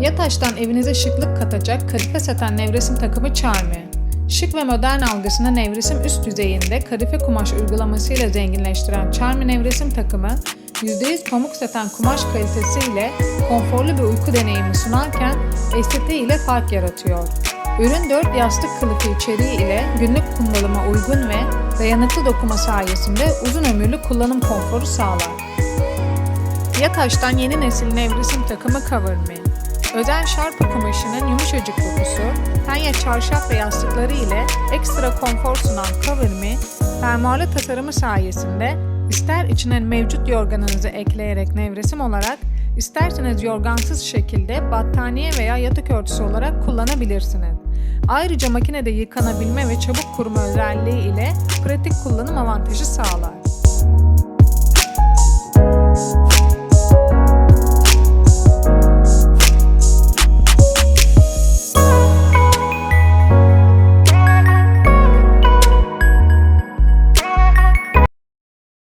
Yataş'tan evinize şıklık katacak kadife saten nevresim takımı Charmy. Şık ve modern algısını nevresim üst düzeyinde kadife kumaş uygulamasıyla zenginleştiren Charmy nevresim takımı, %100 pamuk saten kumaş kalitesiyle konforlu bir uyku deneyimi sunarken estetiğiyle fark yaratıyor. Ürün 4 yastık kılıfı içeriği ile günlük kullanıma uygun ve dayanıklı dokuma sayesinde uzun ömürlü kullanım konforu sağlar. Yataş'tan yeni nesil nevresim takımı Cover Me. Özel şarpa kumaşının yumuşacık dokusu, penye çarşaf ve yastıkları ile ekstra konfor sunan Cover Me, fermuarlı tasarımı sayesinde ister içine mevcut yorganınızı ekleyerek nevresim olarak, isterseniz yorgansız şekilde battaniye veya yatak örtüsü olarak kullanabilirsiniz. Ayrıca makinede yıkanabilme ve çabuk kuruma özelliği ile pratik kullanım avantajı sağlar.